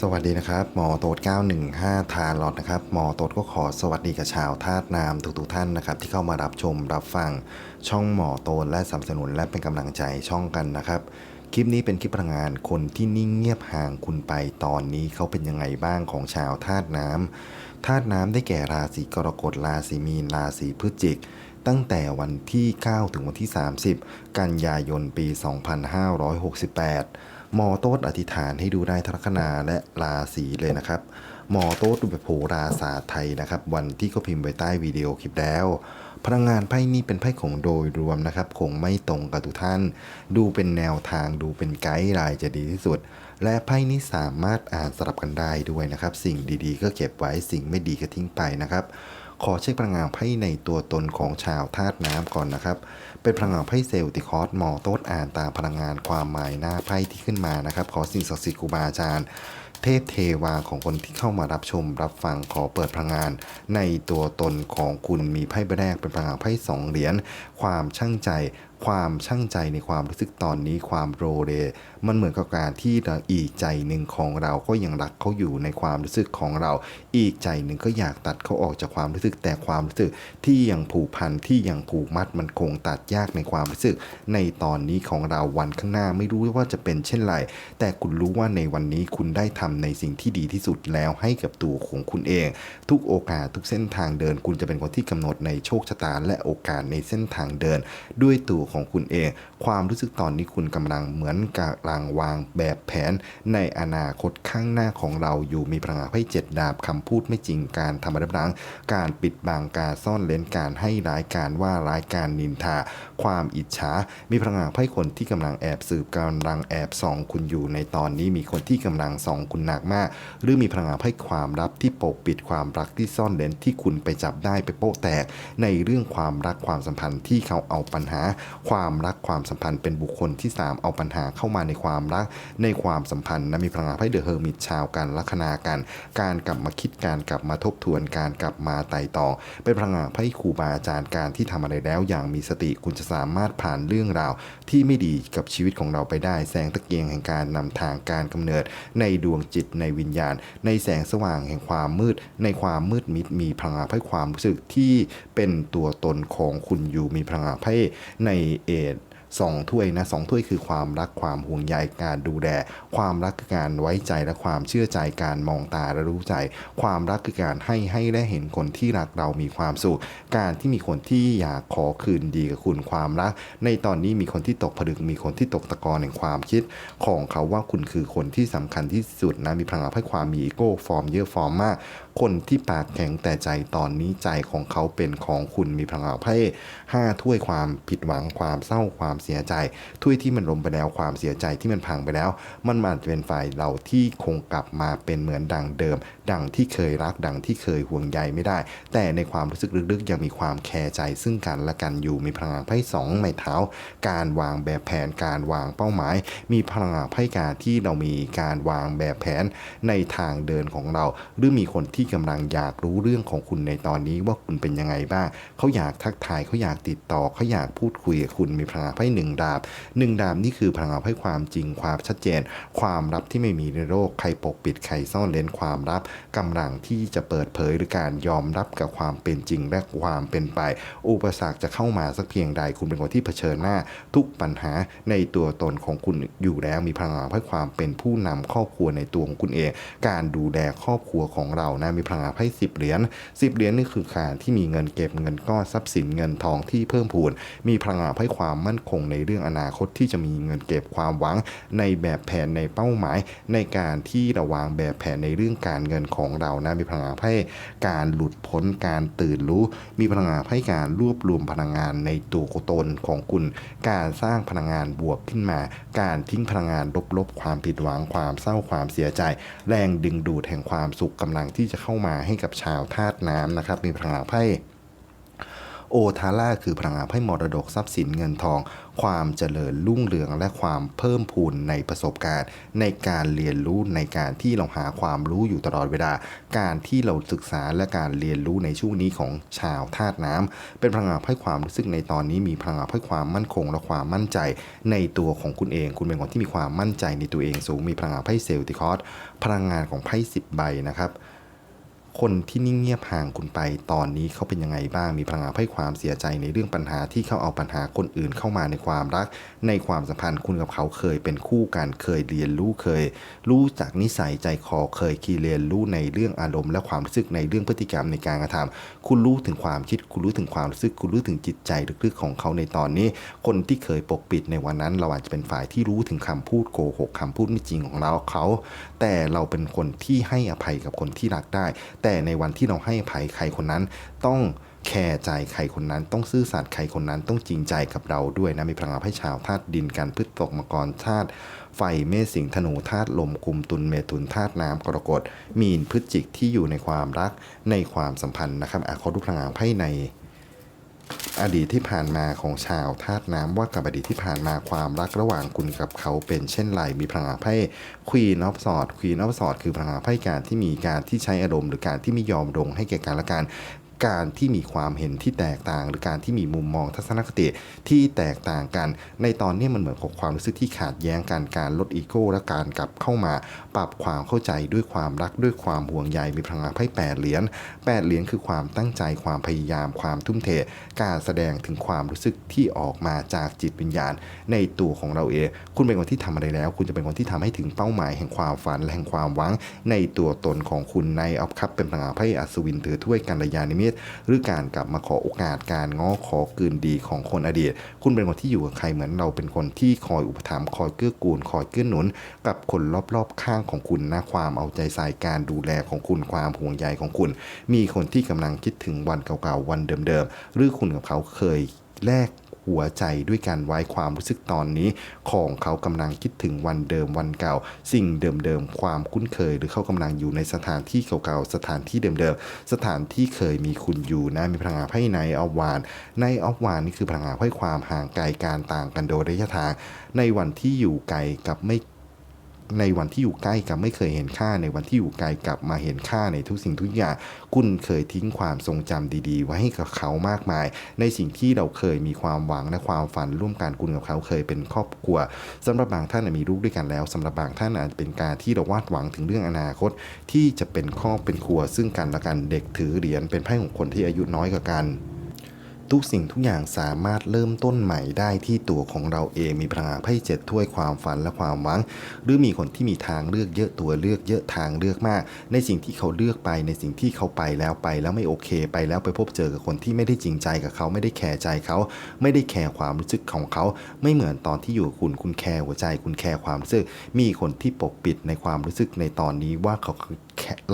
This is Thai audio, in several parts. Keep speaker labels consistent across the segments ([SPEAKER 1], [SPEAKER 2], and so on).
[SPEAKER 1] สวัสดีนะครับหมอโต๊ด915 ทานหลอดนะครับหมอโต๊ดก็ขอสวัสดีกับชาวธาตุน้ำทุกๆท่านนะครับที่เข้ามารับชมรับฟังช่องหมอโต๊ดและสนับสนุนและเป็นกำลังใจช่องกันนะครับ คลิปนี้เป็นคลิปพลังงานคนที่นิ่งเงียบห่างคุณไปตอนนี้เขาเป็นยังไงบ้างของชาวธาตุน้ำธาตุน้ำได้แก่ราศีกรกฎราศีมีนราศีพฤศจิกตั้งแต่วันที่ 9 ถึงวันที่ 30 กันยายนปี 2568 หมอโต๊ดอธิษฐานให้ดูได้ทลัคนาและราศีเลยนะครับ หมอโต๊ดดูแบบโหราศาสตร์ไทยนะครับ วันที่ก็พิมพ์ไว้ใต้วิดีโอคลิปแล้วพลังงานไพ่นี้เป็นไพ่ของโดยรวมนะครับ คงไม่ตรงกับทุกท่าน ดูเป็นแนวทางดูเป็นไกด์ไลน์จะดีที่สุด และไพ่นี้สามารถอ่านสลับกันได้ด้วยนะครับ สิ่งดีๆ ก็เก็บไว้สิ่งไม่ดีก็ทิ้งไปนะครับ ขอเช็คพลังงานไพ่ในตัวตนของชาวธาตุน้ำก่อนนะครับ เป็นพลังงานไพ่เซลติคอสมอโต๊ดอ่านตามพลังงานความหมายหน้าไพ่ที่ขึ้นมานะครับ ขอสิ่งศักดิ์สิทธิ์ครูบาอาจารย์เทพเทวาของคนที่เข้ามารับชมรับฟังขอเปิดพลังงาน ในตัวตนของคุณมีไพ่ใบแรกเป็นพลังงานไพ่สองเหรียญความช่างใจ ความช่างใจในความรู้สึกตอนนี้ความโรเลมันเหมือนกับการที่อีกใจหนึ่งของเราก็ยังรักเขาอยู่ในความรู้สึกของเรา อีกใจหนึ่งก็อยากตัดเขาออกจากความรู้สึกแต่ความรู้สึกที่ยังผูกพันที่ยังผูกมัดมันคงตัดยากในความรู้สึก ในตอนนี้ของเราวันข้างหน้าไม่รู้ว่าจะเป็นเช่นไรแต่คุณรู้ว่าในวันนี้คุณได้ทำในสิ่งที่ดีที่สุดแล้วให้กับตัวของคุณเอง ทุกโอกาสทุกเส้นทางเดิน คุณจะเป็นคนที่กำหนดในโชคชะตาและโอกาสในเส้นทางเดิน ด้วยตัวของคุณเองความรู้สึกตอนนี้คุณกำลังเหมือนกำลังวางแบบแผน ในอนาคตข้างหน้าของเราอยู่มีพลังงานไพ่เจ็ดดาบคำพูดไม่จริงการทำอะไรบ้างการปิดบังการซ่อนเลนการให้ร้ายการว่าร้ายการนินทา ความอิจฉา มีพลังงานไพ่คนที่กำลังแอบสืบกำลังแอบส่องคุณอยู่ในตอนนี้มีคนที่กำลังส่องคุณหนักมาก หรือมีพลังงานไพ่ความลับที่ปกปิดความรักที่ซ่อนเลนที่คุณไปจับได้ไปโป๊ะแตก ในเรื่องความรักความสัมพันธ์ที่เขาเอาปัญหา ความรักความสัมพันธ์เป็นบุคคลที่ 3 เอาปัญหาเข้ามาในความรักในความสัมพันธ์นะมีพลังงานไพ่เดอะเฮอร์มิตชาวกันลัคนากันการกลับมาคิดการกลับมาทบทวนการกลับมาไต่ตองเป็นพลังงานไพ่ครูบาอาจารย์การที่ทำอะไรแล้วอย่างมีสติคุณจะสามารถผ่านเรื่องราว ที่ไม่ดีกับชีวิตของเราไปได้ แสงตะเกียงแห่งการนำทางการกำเนิด ในดวงจิตในวิญญาณ ในแสงสว่างแห่งความมืด ในความมืดมิดมีพลังงานไพ่ความรู้สึกที่เป็นตัวตนของคุณอยู่มีพลังงานไพ่ในเอด สองถ้วยนะสองถ้วยคือความรักความห่วงใยการดูแล ความรักคือการไว้ใจและความเชื่อใจการมองตาและรู้ใจ ความรักคือการให้ให้และเห็นคนที่รักเรามีความสุข การที่มีคนที่อยากขอคืนดีกับคุณความรัก ในตอนนี้มีคนที่ตกผลึกมีคนที่ตกตะกอนแห่งความคิด ของเขาว่าคุณคือคนที่สำคัญที่สุดนะมีพลังงานให้ความมีอีโก้ฟอร์มเยอะฟอร์มมาก คนที่ปากแข็งแต่ใจตอนนี้ใจของเขาเป็นของคุณมีพลังงาไพ่ห้าถ้วยความผิดหวังความเศร้าความเสียใจ ถ้วยที่มันล้มไปแล้วความเสียใจที่มันพังไปแล้ว มันมาจะเป็นฝ่ายเราที่คงกลับมาเป็นเหมือนดังเดิม ดังที่เคยรักดังที่เคยห่วงใยไม่ได้ แต่ในความรู้สึกลึกๆ ยังมีความแคร์ใจซึ่งกันและกันอยู่มีพลังงานไพ่สองไม้เท้า การวางแบบแผนการวางเป้าหมาย มีพลังงานไพ่การที่เรามีการวางแบบแผนในทางเดินของเรา หรือมีคนที่กำลังอยากรู้เรื่องของคุณในตอนนี้ว่าคุณเป็นยังไงบ้าง เขาอยากทักทายเขาอยากติดต่อเขาอยากพูดคุยกับคุณมีพลังไพ่หนึ่งดาบหนึ่งดาบนี่คือพลังงานไพ่ความจริงความชัดเจน ความลับที่ไม่มีในโลกใครปกปิดใครซ่อนเลนความลับกำลังที่จะเปิดเผยหรือการยอมรับกับความเป็นจริงและความเป็นไป อุปสรรคจะเข้ามาสักเพียงใดคุณเป็นคนที่เผชิญหน้า ทุกปัญหาในตัวตนของคุณอยู่แล้วมีพลังงานให้ความเป็นผู้นำครอบครัวในตัวของคุณเอง การดูแลครอบครัวของเรานะมีพลังงานให้สิบเหรียญสิบเหรียญนี่คือการที่มีเงินเก็บเงินก้อนทรัพย์สินเงินทองที่เพิ่มพูน มีพลังงานให้ความมั่นคงในเรื่องอนาคตที่จะมีเงินเก็บความหวังในแบบแผนในเป้าหมาย ในการที่ระวางแบบแผนในเรื่องการเงินของเรานะมีพลังงานให้การหลุดพ้นการตื่นรู้ มีพลังงานให้การรวบรวมพลังงานในตัวตนของคุณ การสร้างพลังงานบวกขึ้นมา การทิ้งพลังงานลบๆ ความผิดหวังความเศร้าความเสียใจ แรงดึงดูดแห่งความสุขกำลังที่จะเข้ามาให้กับชาวธาตุน้ำนะครับ มีพลังงานไพ่โอทาร่าคือพลังงานไพ่มรดกทรัพย์สินเงินทอง ความเจริญรุ่งเรืองและความเพิ่มพูนในประสบการณ์ ในการเรียนรู้ในการที่เราหาความรู้อยู่ตลอดเวลา การที่เราศึกษาและการเรียนรู้ในช่วงนี้ของชาวธาตุน้ำเป็นพลังงานไพ่ความรู้สึกในตอนนี้มีพลังงานไพ่ความมั่นคงและความมั่นใจ ในตัวของคุณเอง คุณเป็นคนที่มีความมั่นใจในตัวเองสูงมีพลังงานไพ่เซลติคอสพลังงานของไพ่สิบใบนะครับ คนที่นิ่งเงียบห่างคุณไป ตอนนี้เขาเป็นยังไงบ้างมีพลังงานให้ความเสียใจในเรื่องปัญหาที่เขาเอาปัญหาคนอื่นเข้ามาในความรัก ในความสัมพันธ์คุณกับเขาเคยเป็นคู่กันเคยเรียนรู้เคย รู้จากนิสัยใจคอเคยคีเรียนรู้ในเรื่องอารมณ์และความรู้สึกในเรื่องพฤติกรรมในการกระทำคุณรู้ถึงความคิดคุณรู้ถึงความรู้สึก คุณรู้ถึงจิตใจลึกๆของเขาในตอนนี้ คนที่เคยปกปิดในวันนั้น เราอาจจะเป็นฝ่ายที่รู้ถึงคำพูดโกหกคำพูดไม่จริงของเราเขา แต่เราเป็นคนที่ให้อภัยกับคนที่รักได้แต่ในวันที่เราให้อภัยใครคนนั้น ต้องแคร์ใจใครคนนั้น ต้องซื่อสัตย์ใครคนนั้น ต้องจริงใจกับเราด้วยนะมีพลังงานให้ชาวธาตุดินกันพืชตกมกรธาตุไฟเมษสิงธนูธาตุลมกุมตุลเมตุนธาตุน้ำกรกฎมีนพฤศจิกที่อยู่ในความรักในความสัมพันธ์นะครับอาขอดูพลังงานไพ่ใน อดีตที่ผ่านมาของชาวธาตุน้ำว่ากับอดีตที่ผ่านมาความรักระหว่างคุณกับเขาเป็นเช่นไรมีพลังงาไพ่ควีนอฟสอดควีนอฟสอดคือพลังงาไพ่การที่มีการที่ใช้อารมณ์หรือการที่ไม่ยอมลงให้แก่กันและกัน การที่มีความเห็นที่แตกต่าง หรือการที่มีมุมมองทัศนคติที่แตกต่างกัน ในตอนนี้มันเหมือนกับความรู้สึกที่ขาดแย้งกันการลดอีโก้และการกลับเข้ามา ปรับความเข้าใจด้วยความรักด้วยความห่วงใยมีพลังงานไพ่แปดเหรียญแปดเหรียญคือความตั้งใจความพยายามความทุ่มเท การแสดงถึงความรู้สึกที่ออกมาจากจิตวิญญาณ ในตัวของเราเอง คุณเป็นคนที่ทำอะไรแล้ว คุณจะเป็นคนที่ทำให้ถึงเป้าหมายแห่งความฝันและแห่งความหวัง ในตัวตนของคุณในออฟคัพเป็นพลังงานไพ่อัศวินถือถ้วยกัลยาณมิตร หรือการกลับมาขอโอกาสการง้อขอคืนดีของคนอดีต คุณเป็นคนที่อยู่กับใครเหมือนเราเป็นคนที่คอยอุปถัมภ์คอยเกื้อกูลคอยเกื้อหนุน กับคนรอบๆข้างของคุณนะความเอาใจใส่การดูแลของคุณความห่วงใยของคุณ มีคนที่กำลังคิดถึงวันเก่าๆวันเดิมๆหรือคุณกับเขาเคยแลก หัวใจด้วยการไว้ความรู้สึกตอนนี้ ของเขากำลังคิดถึงวันเดิมวันเก่า สิ่งเดิมๆความคุ้นเคย หรือเขากำลังอยู่ในสถานที่เก่าๆสถานที่เดิมๆสถานที่เคยมีคุณอยู่นะมีพลังงานไพ่ในออฟวาน ในออฟวานนี่คือพลังงานไพ่ความห่างไกลการต่างกันโดยระยะทาง ในวันที่อยู่ไกลกับไม่ ในวันที่อยู่ใกล้กับไม่เคยเห็นค่า ในวันที่อยู่ไกลกลับมาเห็นค่าในทุกสิ่งทุกอย่าง คุณเคยทิ้งความทรงจำดีๆ ไว้ให้กับเขามากมาย ในสิ่งที่เราเคยมีความหวังและความฝันร่วมกันคุณกับเขาเคยเป็นครอบครัวสำหรับบางท่านมีลูกด้วยกันแล้วสำหรับบางท่านอาจเป็นการที่เราวาดหวังถึงเรื่องอนาคต ที่จะเป็นครอบเป็นครัว ซึ่งกันและกันเด็กถือเหรียญเป็นไพ่ของคนที่อายุน้อยกว่ากัน ทุกสิ่งทุกอย่างสามารถเริ่มต้นใหม่ได้ที่ตัวของเราเองมีพลังงานไพ่เจ็ดถ้วยความฝันและความหวัง หรือมีคนที่มีทางเลือกเยอะตัวเลือกเยอะทางเลือกมาก ในสิ่งที่เขาเลือกไปในสิ่งที่เขาไปแล้วไปแล้วไม่โอเค ไปแล้วไปพบเจอกับคนที่ไม่ได้จริงใจกับเขาไม่ได้แคร์ใจเขา ไม่ได้แคร์ความรู้สึกของเขา ไม่เหมือนตอนที่อยู่กับคุณคุณแคร์หัวใจ คุณแคร์ความรู้สึก มีคนที่ปกปิดในความรู้สึกในตอนนี้ว่าเขา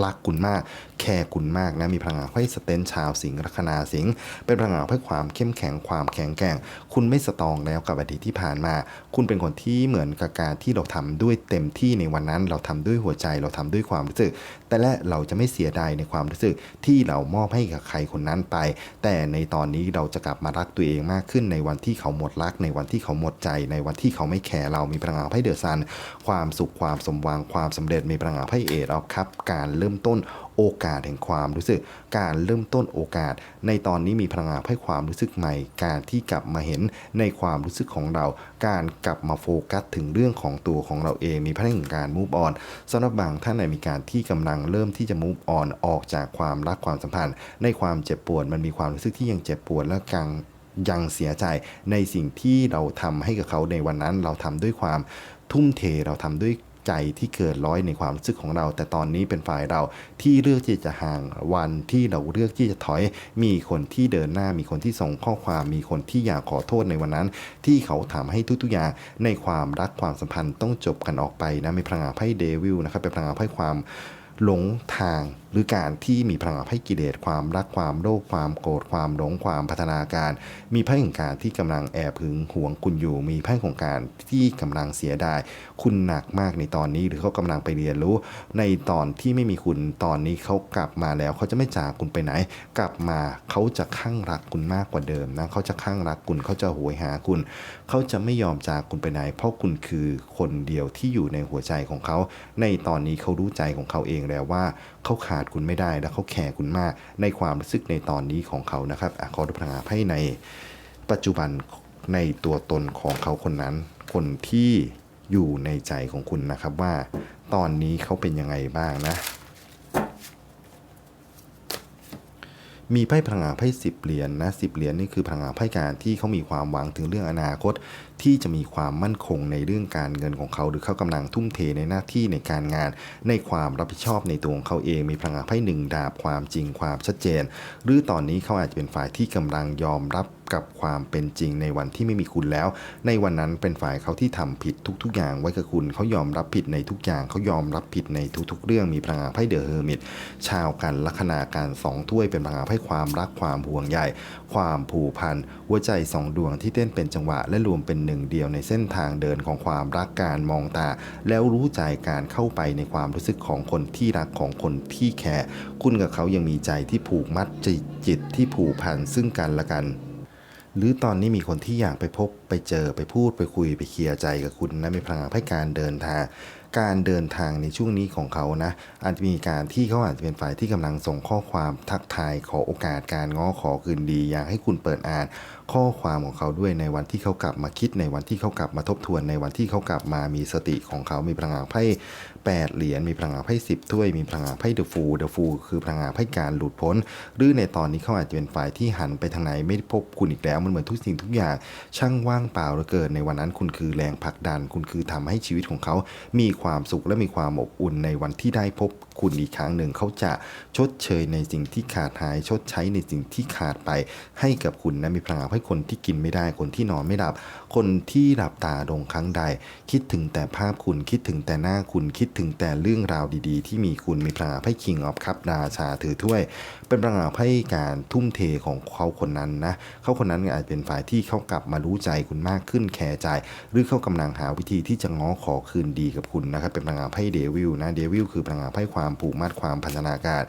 [SPEAKER 1] รักคุณมาก แคร์คุณมากนะมีพลังงานไพ่สเตนชาวสิงห์ลัคนาสิงห์เป็นพลังงานไพ่ความเข้มแข็งความแข็งแกร่ง คุณไม่สตองแล้วกับอดีตที่ผ่านมา คุณเป็นคนที่เหมือนกับการที่เราทำด้วยเต็มที่ในวันนั้น เราทำด้วยหัวใจเราทำด้วยความรู้สึก แต่และเราจะไม่เสียดายในความรู้สึกที่เรามอบให้กับใครคนนั้นไป แต่ในตอนนี้เราจะกลับมารักตัวเองมากขึ้นในวันที่เขาหมดรัก ในวันที่เขาหมดใจ ในวันที่เขาไม่แคร์เรามีพลังงานไพ่เดอะซัน ความสุขความสมหวังความสำเร็จมีพลังงานไพ่เอทออฟครับการเริ่มต้นโอกาสแห่งความรู้สึก การเริ่มต้นโอกาส ในตอนนี้มีพลังงานให้ความรู้สึกใหม่ การที่กลับมาเห็นในความรู้สึกของเรา การกลับมาโฟกัสถึงเรื่องของตัวของเราเอง มีพลังแห่งการ move on สำหรับบางท่านในมีการที่กำลังเริ่มที่จะ move on ออกจากความรักความสัมพันธ์ ในความเจ็บปวดมันมีความรู้สึกที่ยังเจ็บปวดและกังยังเสียใจในสิ่งที่เราทำให้กับเขาในวันนั้น เราทำด้วยความทุ่มเทเราทำด้วย ใจที่เกินร้อยในความรู้สึกของเรา แต่ตอนนี้เป็นฝ่ายเราที่เลือกที่จะห่างวันที่เราเลือกที่จะถอย มีคนที่เดินหน้ามีคนที่ส่งข้อความมีคนที่อยากขอโทษในวันนั้น ที่เขาทำให้ทุกๆอย่างในความรักความสัมพันธ์ต้องจบกันออกไปนะมีพลังงานไพ่เดวิลนะครับเป็นพลังงานไพ่ความหลงทาง หรือการที่มีพลังให้กิเลสความรักความโลภความโกรธความหลงความพัฒนาการ มีไพ่ของการที่กำลังแอบหึงหวงคุณอยู่ มีไพ่ของการที่กำลังเสียดายคุณหนักมากในตอนนี้หรือเขากำลังไปเรียนรู้ ในตอนที่ไม่มีคุณตอนนี้เขากลับมาแล้วเขาจะไม่จากคุณไปไหน กลับมาเขาจะข้างรักคุณมากกว่าเดิมนะเขาจะข้างรักคุณเขาจะโหยหาคุณ เขาจะไม่ยอมจากคุณไปไหน เพราะคุณคือคนเดียวที่อยู่ในหัวใจของเขา ในตอนนี้เขารู้ใจของเขาเองแล้วว่าเขาขาดคุณไม่ได้ และเขาแคร์คุณมาก ในความรู้สึกในตอนนี้ของเขานะครับอขอดูพลังงานไพ่ในปัจจุบันในตัวตนของเขาคนนั้น คนที่อยู่ในใจของคุณนะครับว่าตอนนี้เขาเป็นยังไงบ้างนะ มีไพ่พลังงานไพ่สิบเหรียญนะสิบเหรียญนี่คือพลังงานไพ่การที่เขามีความหวังถึงเรื่องอนาคต ที่จะมีความมั่นคงในเรื่องการเงินของเขา หรือเขากำลังทุ่มเทในหน้าที่ในการงาน ในความรับผิดชอบในตัวของเขาเอง มีพลังงานไพ่หนึ่งดาบความจริงความชัดเจน หรือตอนนี้เขาอาจจะเป็นฝ่ายที่กำลังยอมรับ กับความเป็นจริงในวันที่ไม่มีคุณแล้ว ในวันนั้นเป็นฝ่ายเขาที่ทำผิดทุก ๆ อย่างไว้กับคุณเขายอมรับผิดในทุกอย่างเขายอมรับผิดในทุก ๆ เรื่องมีพลังงานไพ่เดอะเฮอร์มิตชาวกันลัคนาการสองถ้วยเป็นพลังงานไพ่ความรักความห่วงใยความผูกพันหัวใจสองดวงที่เต้นเป็นจังหวะและรวมเป็นหนึ่งเดียวในเส้นทางเดินของความรักการมองตา แล้วรู้ใจการเข้าไปในความรู้สึกของคนที่รักของคนที่แคร์คุณกับเขายังมีใจที่ผูกมัดจิตจิตที่ผูกพันซึ่งกันและกัน หรือตอนนี้มีคนที่อยากไปพบไปเจอไปพูดไปคุยไปเคลียร์ใจกับคุณนะมีพลังงานให้การเดินทาง การเดินทางในช่วงนี้ของเขานะอาจจะมีการที่เขาอาจจะเป็นฝ่ายที่กำลังส่งข้อความทักทายขอโอกาสการง้อขอคืนดี อยากให้คุณเปิดอ่านข้อความของเขาด้วยในวันที่เขากลับมาคิดในวันที่เขากลับมาทบทวนในวันที่เขากลับมามีสติของเขา มีพลังงานไพ่แปดเหรียญมีพลังงานไพ่สิบถ้วยมีพลังงานไพ่เดอะฟูเดอะฟูคือพลังงานไพ่การหลุดพ้น หรือในตอนนี้เขาอาจจะเป็นฝ่ายที่หันไปทางไหนไม่พบคุณอีกแล้วมันเหมือนทุกสิ่งทุกอย่างช่างว่างเปล่าเหลือเกินในวันนั้นคุณคือแรงผลักดัน คุณคือทำให้ชีวิตของเขา มีความสุขและมีความอบอุ่นในวันที่ได้พบคุณอีกครั้งหนึ่งเขาจะชดเชยในสิ่งที่ขาดหาย ชดใช้ในสิ่งที่ขาดไป ให้กับคุณนะมีพลังงานให้คนที่กินไม่ได้ คนที่นอนไม่หลับ คนที่หลับตาลงครั้งใด คิดถึงแต่ภาพคุณคิดถึงแต่หน้าคุณคิดถึงแต่เรื่องราวดีๆ ที่มีคุณมีพลังงานให้คิงออฟคัพราชาถือถ้วย เป็นพลังงานให้การทุ่มเทของเขาคนนั้นนะเขาคนนั้นอาจเป็นฝ่ายที่เขากลับมารู้ใจคุณมากขึ้นแคร์ใจ หรือเขากำลังหาวิธีที่จะง้อขอคืนดีกับคุณนะครับเป็นพลังงานไพ่เดวิลนะเดวิลคือพลังงานไพ่ความผูกมัดความพันธนาการ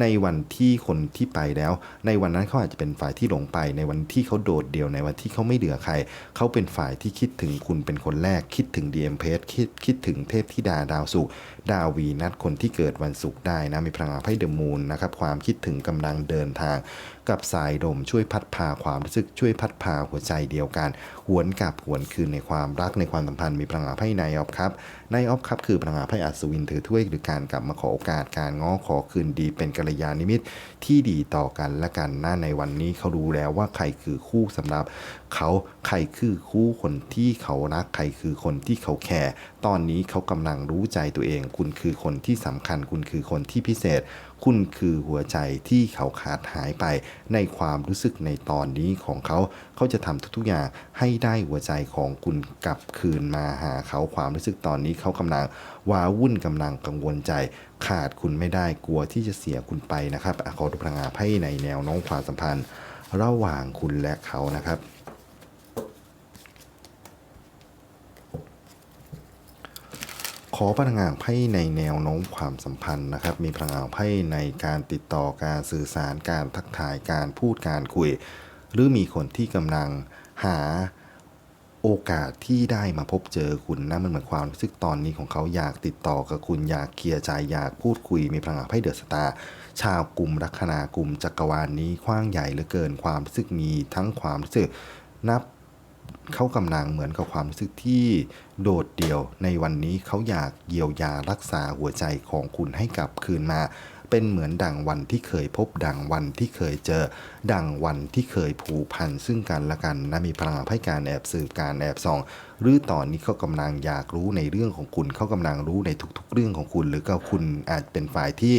[SPEAKER 1] ในวันที่คนที่ไปแล้ว ในวันนั้นเขาอาจจะเป็นฝ่ายที่หลงไป ในวันที่เขาโดดเดี่ยวในวันที่เขาไม่เหลือใคร เขาเป็นฝ่ายที่คิดถึงคุณเป็นคนแรก คิดถึงดีเอ็มเพสคิดคิดถึงเทพธิดาดาวสุกดาววีนัดคนที่เกิดวันศุกร์ได้นะมีพลังงานไพ่เดอะมูนนะครับความคิดถึงกำลังเดินทาง กับสายลมช่วยพัดพาความรู้สึกช่วยพัดพาหัวใจเดียวกัน หวนกลับหวนคืนในความรักในความสัมพันธ์มีพลังงานไพ่ไนออฟครับไนออฟครับคือพลังงานไพ่อัศวินถือถ้วยหรือการกลับมาขอโอกาสการง้อขอคืนดีเป็นกัลยาณมิตรที่ดีต่อกันและกันนะในวันนี้เขารู้แล้วว่าใครคือคู่สำหรับ เขาใครคือคู่คนที่เขารักใครคือคนที่เขาแคร์ตอนนี้เขากำลังรู้ใจตัวเอง คุณคือคนที่สำคัญ คุณคือคนที่พิเศษ คุณคือหัวใจที่เขาขาดหายไป ในความรู้สึกในตอนนี้ของเขา เขาจะทำทุกๆอย่างให้ได้หัวใจของคุณกลับคืนมาหาเขาความรู้สึกตอนนี้เขากำลังว้าวุ่นกำลังกังวลใจ ขาดคุณไม่ได้กลัวที่จะเสียคุณไปนะครับอะขอดูพลังงานไพ่ในแนวโน้มความสัมพันธ์ ระหว่างคุณและเขานะครับ อพลังงานไพ่ในแนวโน้มความสัมพันธ์นะครับ มีพลังงานไพ่ในการติดต่อการสื่อสารการทักทายการพูดการคุย หรือมีคนที่กำลังหาโอกาสที่ได้มาพบเจอคุณนะมันเหมือนความรู้สึกตอนนี้ของเขาอยากติดต่อกับคุณอยากเคลียร์ใจอยากพูดคุย มีพลังงานไพ่เดอะสตาร์ชาวกลุ่มลัคนากลุ่มจักรวาลนนี้กว้างใหญ่เหลือเกินความรู้สึกมีทั้งความรู้สึกนับ เขากำลังเหมือนกับความรู้สึกที่โดดเดี่ยวในวันนี้เขาอยากเยียวยารักษาหัวใจของคุณให้กลับคืนมา เป็นเหมือนดังวันที่เคยพบดังวันที่เคยเจอ ดังวันที่เคยผูกพันซึ่งกันและกันนะมีพลังให้การแอบสืบการแอบส่อง หรือตอนนี้เขากำลังอยากรู้ในเรื่องของคุณเขากำลังรู้ในทุกๆ เรื่องของคุณ หรือก็คุณอาจเป็นฝ่ายที่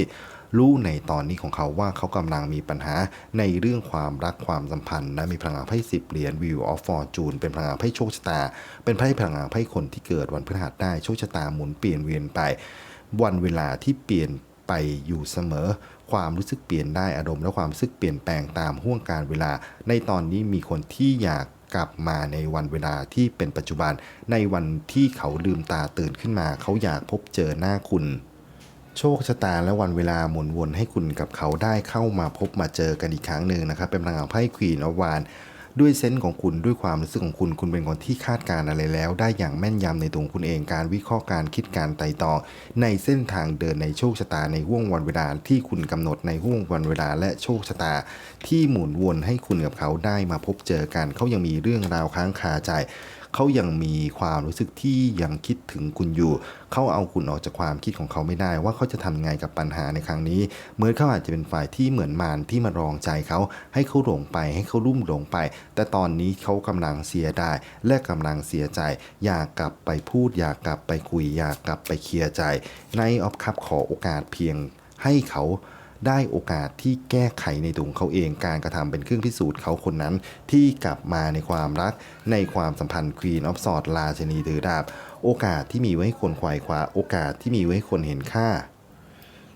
[SPEAKER 1] รู้ในตอนนี้ของเขาว่าเขากำลังมีปัญหาในเรื่องความรักความสัมพันธ์นะมีพลังงานไพ่สิบเหรียญวิวออฟฟอร์จูนเป็นพลังงานไพ่โชคชะตา เป็นไพ่พลังงานไพ่คนที่เกิดวันพฤหัสได้โชคชะตาหมุนเปลี่ยนเวียนไป วันเวลาที่เปลี่ยนไปไปอยู่เสมอ ความรู้สึกเปลี่ยนได้อารมณ์และความรู้สึกเปลี่ยนแปลงตามห่วงการเวลา ในตอนนี้มีคนที่อยากกลับมาในวันเวลาที่เป็นปัจจุบัน ในวันที่เขาลืมตาตื่นขึ้นมา เขาอยากพบเจอหน้าคุณ โชคชะตาและวันเวลาหมุนวนให้คุณกับเขาได้เข้ามาพบมาเจอกันอีกครั้งหนึ่งนะครับ เป็นพลังงานไพ่ควีนอวานด้วยเซนส์ของคุณด้วยความรู้สึกของคุณคุณเป็นคนที่คาดการณ์อะไรแล้ว ได้อย่างแม่นยำในตัวคุณเองการวิเคราะห์การคิดการไต่ตองในเส้นทางเดินในโชคชะตาในห่วงวันเวลาที่คุณกำหนดในห่วงวันเวลาและโชคชะตา ที่หมุนวนให้คุณกับเขาได้มาพบเจอกันเขายังมีเรื่องราวค้างคาใจ เขายังมีความรู้สึกที่ยังคิดถึงคุณอยู่ เขาเอาคุณออกจากความคิดของเขาไม่ได้ ว่าเขาจะทำไงกับปัญหาในครั้งนี้ เหมือนเขาอาจจะเป็นฝ่ายที่เหมือนมารที่มารองใจเขา ให้เขาหลงไป ให้เขาลุ่มหลงไป แต่ตอนนี้เขากำลังเสียดายและกำลังเสียใจ อยากกลับไปพูด อยากกลับไปคุย อยากกลับไปเคลียร์ใจ ในออฟคับขอโอกาสเพียงให้เขา ได้โอกาสที่แก้ไขในตัวของเขาเอง การกระทำเป็นเครื่องพิสูจน์เขาคนนั้น ที่กลับมาในความรักในความสัมพันธ์ Queen of Swords ราชนีถือดาบ โอกาสที่มีไว้ให้คนควายคว้าโอกาสที่มีไว้ให้คนเห็นค่า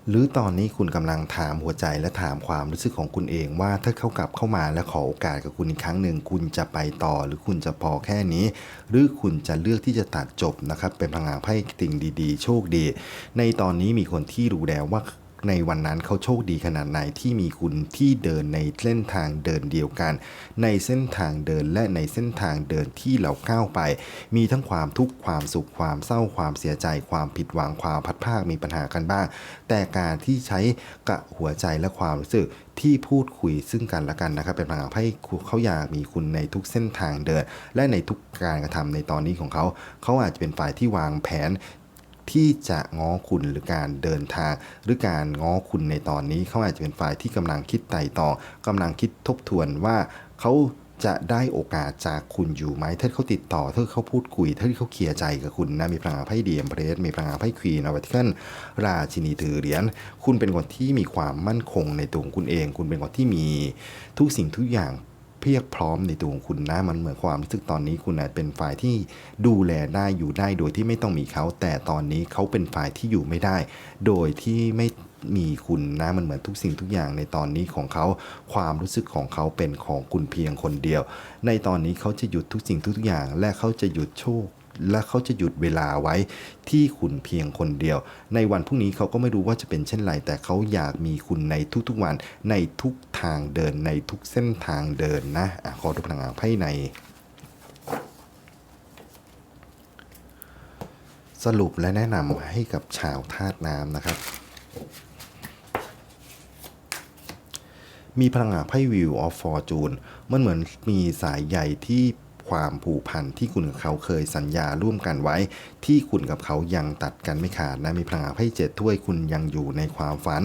[SPEAKER 1] หรือตอนนี้คุณกำลังถามหัวใจและถามความรู้สึกของคุณเองว่าถ้าเขากลับเข้ามาและขอโอกาสกับคุณอีกครั้งหนึ่ง คุณจะไปต่อหรือคุณจะพอแค่นี้ หรือคุณจะเลือกที่จะตัดจบนะครับ เป็นพลังงานไพ่ติ่งดี ๆ โชคดี ในตอนนี้มีคนที่รู้แล้วว่า ในวันนั้นเขาโชคดีขนาดไหนที่มีคุณที่เดินในเส้นทางเดินเดียวกัน ในเส้นทางเดินและในเส้นทางเดินที่เราก้าวไป มีทั้งความทุกข์ความสุขความเศร้าความเสียใจ ความผิดหวังความพัดภาคมีปัญหากันบ้าง แต่การที่ใช้กะหัวใจและความรู้สึกที่พูดคุยซึ่งกันและกันนะครับ เป็นพลังให้เขาอยากมีคุณในทุกเส้นทางเดิน และในทุกการกระทำในตอนนี้ของเขา เขาอาจจะเป็นฝ่ายที่วางแผน ที่จะง้อคุณหรือการเดินทาง หรือการง้อคุณในตอนนี้ เขาอาจจะเป็นฝ่ายที่กำลังคิดไต่ตองกำลังคิดทบทวนว่าเขาจะได้โอกาสจากคุณอยู่ไหมถ้าเขาติดต่อถ้าเขาพูดคุยถ้าเขาเคลียร์ใจกับคุณนะมีพลังไพ่เดียมเพรสมีพลังไพ่ควีนอวัติคันราชินีถือเหรียญคุณเป็นคนที่มีความมั่นคงในตัวของคุณเอง คุณเป็นคนที่มีทุกสิ่งทุกอย่าง เพียบพร้อมในตัวของคุณนะมันเหมือนความรู้สึกตอนนี้คุณอาจเป็นฝ่ายที่ดูแลได้อยู่ได้โดยที่ไม่ต้องมีเขา แต่ตอนนี้เขาเป็นฝ่ายที่อยู่ไม่ได้ โดยที่ไม่มีคุณนะมันเหมือนทุกสิ่งทุกอย่างในตอนนี้ของเขา ความรู้สึกของเขาเป็นของคุณเพียงคนเดียว ในตอนนี้เขาจะหยุดทุกสิ่งทุกอย่างและเขาจะหยุดโชค และเขาจะหยุดเวลาไว้ที่คุณเพียงคนเดียว ในวันพรุ่งนี้เขาก็ไม่รู้ว่าจะเป็นเช่นไร แต่เขาอยากมีคุณในทุกๆวันในทุกทางเดินในทุกเส้นทางเดินนะอะขอดูพลังงานไพ่ใน สรุปและแนะนำให้กับชาวธาตุน้ำนะครับมีพลังงานไพ่วิวออฟฟอร์จูนมันเหมือนมีสายใยที่ ความผูกพันที่คุณกับเขาเคยสัญญาร่วมกันไว้ ที่คุณกับเขายังตัดกันไม่ขาดนะมีพลังงานไพ่เจ็ดถ้วยคุณยังอยู่ในความฝัน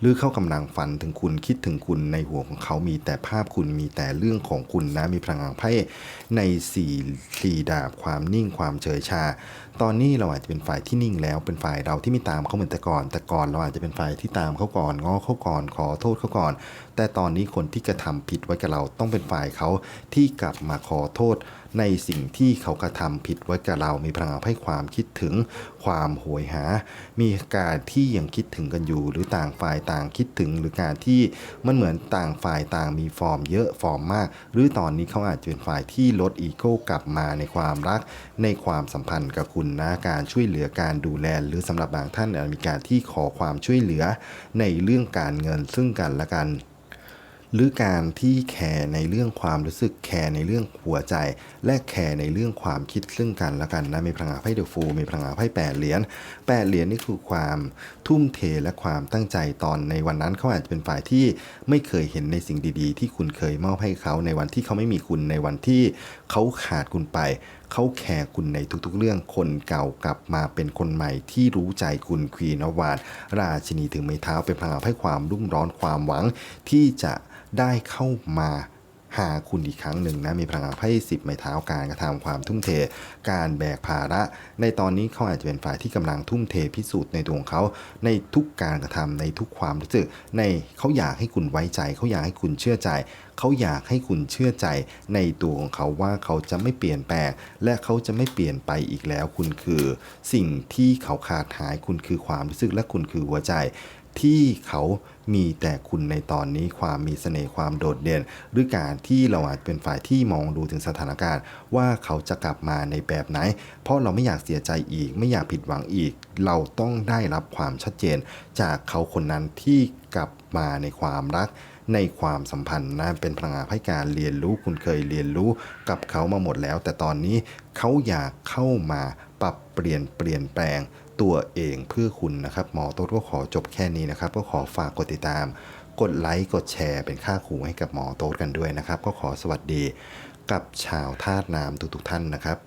[SPEAKER 1] หรือเขากำลังฝันถึงคุณคิดถึงคุณในหัวของเขามีแต่ภาพคุณมีแต่เรื่องของคุณนะมีพลังงานไพ่ในสี่สี่ดาบความนิ่งความเฉยชาตอนนี้เราอาจจะเป็นฝ่ายที่นิ่งแล้ว เป็นฝ่ายเราที่ไม่ตามเขาเหมือนแต่ก่อน แต่ก่อนเราอาจจะเป็นฝ่ายที่ตามเขาก่อนง้อเขาก่อนขอโทษเขาก่อน แต่ตอนนี้คนที่กระทำผิดไว้กับเราต้องเป็นฝ่ายเขาที่กลับมาขอโทษ ในสิ่งที่เขากระทำผิดไว้กับเรา มีพลังให้ความคิดถึงความโหยหา มีการที่ยังคิดถึงกันอยู่ หรือต่างฝ่ายต่างคิดถึง หรือการที่มันเหมือนต่างฝ่ายต่างมีฟอร์มเยอะฟอร์มมาก หรือตอนนี้เขาอาจจะเป็นฝ่ายที่ลดอีโก้กลับมาในความรัก ในความสัมพันธ์กับคุณนะการช่วยเหลือการดูแล หรือสำหรับบางท่านอาจมีการที่ขอความช่วยเหลือในเรื่องการเงินซึ่งกันและกัน หรือการที่แคร์ในเรื่องความรู้สึกแคร์ในเรื่องหัวใจ และแคร์ในเรื่องความคิดซึ่งกันและกันนะมีพลังงานไพ่เดอะฟูมีพลังงานไพ่แปดเหรียญแปดเหรียญนี่คือความทุ่มเทและความตั้งใจตอนในวันนั้นเขาอาจจะเป็นฝ่ายที่ไม่เคยเห็นในสิ่งดีๆ ที่คุณเคยมอบให้เขาในวันที่เขาไม่มีคุณในวันที่เขาขาดคุณไปเขาแคร์คุณในทุกๆ เรื่องคนเก่ากลับมาเป็นคนใหม่ที่รู้ใจคุณควีนอวานราชินีถึงไม้เท้าเป็นพลังงานให้ความรุ่มร้อนความหวังที่จะ ได้เข้ามาหาคุณอีกครั้งหนึ่งนะมีพลังงานไพ่สิบไม้เท้าการกระทำความทุ่มเท การแบกภาระ ในตอนนี้เขาอาจจะเป็นฝ่ายที่กำลังทุ่มเทพิสูจน์ในตัวของเขาในทุกการกระทำในทุกความรู้สึกในเขาอยากให้คุณไว้ใจ เขาอยากให้คุณเชื่อใจ เขาอยากให้คุณเชื่อใจ ในตัวของเขาว่าเขาจะไม่เปลี่ยนแปลง และเขาจะไม่เปลี่ยนไปอีกแล้ว คุณคือ สิ่งที่เขาขาดหายคุณคือความรู้สึกและคุณคือหัวใจ ที่เขา มีแต่คุณในตอนนี้ความมีเสน่ห์ความโดดเด่น หรือการที่เราอาจเป็นฝ่ายที่มองดูถึงสถานการณ์ ว่าเขาจะกลับมาในแบบไหน เพราะเราไม่อยากเสียใจอีก ไม่อยากผิดหวังอีก เราต้องได้รับความชัดเจน จากเขาคนนั้นที่กลับมาในความรักในความสัมพันธ์นะเป็นพลังงานให้การเรียนรู้คุณเคยเรียนรู้กับเขามาหมดแล้ว แต่ตอนนี้เขาอยากเข้ามาปรับเปลี่ยนเปลี่ยนแปลง ตัวเองเพื่อคุณนะครับ หมอโต๊ดก็ขอจบแค่นี้นะครับ ก็ขอฝากกดติดตาม กดไลค์กดแชร์เป็นค่าขู่ให้กับหมอโต๊ดกันด้วยนะครับ ก็ขอสวัสดีกับชาวธาตุน้ำทุกๆท่านนะครับ